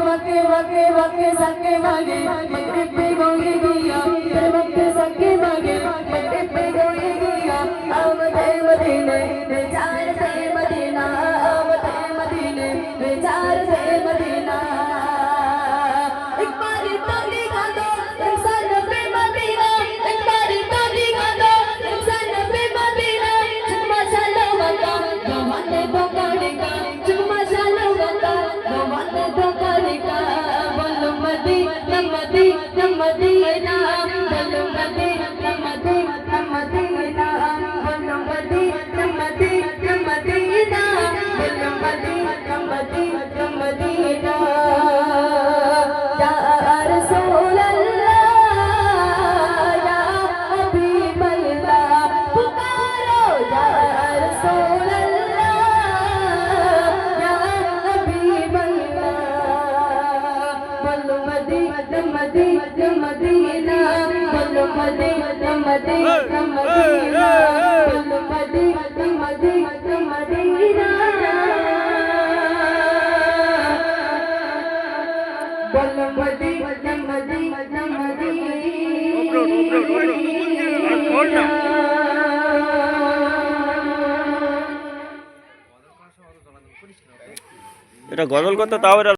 वके वके वके वके सके मगे। मगे पे गोये दिया तेरे वके सके मगे। मगे पे गोये दिया आमदे मदीने, बेचार से मदीना आमदे मदीने, बेचार से मदीना। Don't बोलो Medina Medina Medina Medina Medina बोलो मदीना मदीना मदीना बोलो मदीना मदीना मदीना बोलो मदीना मदीना मदीना এটা গজল করতে তাও এরা